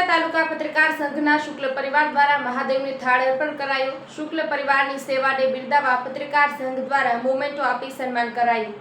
ઉપલેટા તાલુકા પત્રકાર સંઘના શુક્લ પરિવાર દ્વારા મહાદેવને થાળ અર્પણ કરાયું. શુક્લ પરિવારની સેવાને બિરદાવા પત્રકાર સંઘ દ્વારા મોમેન્ટો આપી સન્માન કરાયું.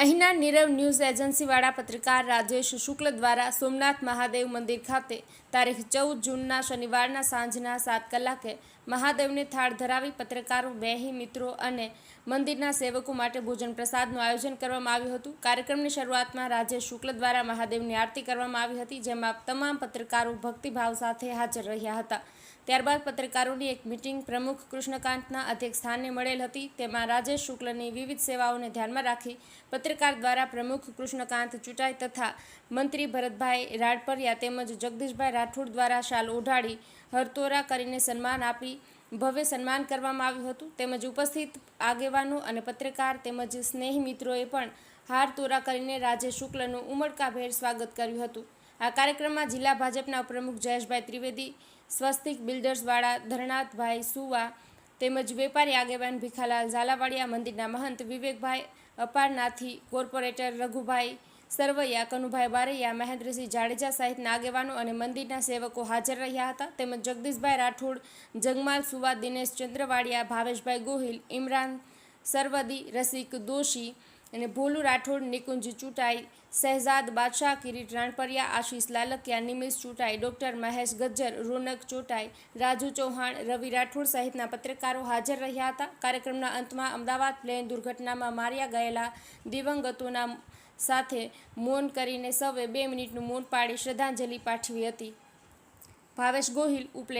અહીંના નીરવ ન્યૂઝ એજન્સીવાળા પત્રકાર રાજેશ શુક્લ દ્વારા સોમનાથ મહાદેવ મંદિર ખાતે તારીખ ચૌદ જૂનના શનિવારના સાંજના સાત કલાકે મહાદેવને થાળ ધરાવી પત્રકારો વેહી મિત્રો અને મંદિરના સેવકો માટે ભોજન પ્રસાદનું આયોજન કરવામાં આવ્યું હતું. કાર્યક્રમની શરૂઆતમાં રાજેશ શુક્લ દ્વારા મહાદેવની આરતી કરવામાં આવી હતી, જેમાં તમામ પત્રકારો ભક્તિભાવ સાથે હાજર રહ્યા હતા. ત્યારબાદ પત્રકારોની એક મિટિંગ પ્રમુખ કૃષ્ણકાંતના અધ્યક્ષ સ્થાને મળેલ હતી. તેમાં રાજેશ શુક્લની વિવિધ સેવાઓને ધ્યાનમાં રાખી પત્રકાર દ્વારા પ્રમુખ કૃષ્ણકાંત ચુટાઈ તથા મંત્રી ભરતભાઈ રાડપરિયા તેમજ જગદીશભાઈ રાઠોડ દ્વારા શાલ ઓઢાડી હરતોરા કરીને સન્માન આપી, ભવ્ય સન્માન કરવામાં આવ્યું હતું. તેમજ ઉપસ્થિત આગેવાનો અને પત્રકાર તેમજ સ્નેહી મિત્રોએ પણ હાર તોરા કરીને રાજેશ શુક્લનું ઉમળકાભેર સ્વાગત કર્યું હતું. આ કાર્યક્રમમાં જિલ્લા ભાજપના પ્રમુખ જયેશભાઈ ત્રિવેદી, સ્વસ્તિક બિલ્ડર્સવાળા ધરણાથભાઈ સુવા તેમજ વેપારી આગેવાન ભીખાલાલ ઝાલાવાડિયા, મંદિરના મહંત વિવેકભાઈ અપારનાથી, કોર્પોરેટર રઘુભાઈ સરવૈયા, કનુભાઈ બારૈયા, મહેન્દ્રસિંહ જાડેજા સહિતના આગેવાનો અને મંદિરના સેવકો હાજર રહ્યા હતા. તેમજ જગદીશભાઈ રાઠોડ, જગમાલ સુવા, દિનેશ ચંદ્રવાડિયા, ભાવેશભાઈ ગોહિલ, ઇમરાન સરવદી, રસિક દોશી અને ભોલુ રાઠોડ, નિકુંજ ચૂંટાઈ શહેજાદ બાદશાહ કિરીટ રાણપરિયા, આશીષ લાલકિયા, નિમિષ ચૂંટાઈ, ડોક્ટર મહેશ ગજ્જર, રોનક ચોટાઈ, રાજુ ચૌહાણ, રવિ રાઠોડ સહિતના પત્રકારો હાજર રહ્યા હતા. કાર્યક્રમના અંતમાં અમદાવાદ પ્લેન દુર્ઘટનામાં માર્યા ગયેલા દિવંગતોના સાથે મૌન કરીને સૌએ બે મિનિટનું મૌન પાડી શ્રદ્ધાંજલિ પાઠવી હતી. ભાવેશ ગોહિલ, ઉપલેટ.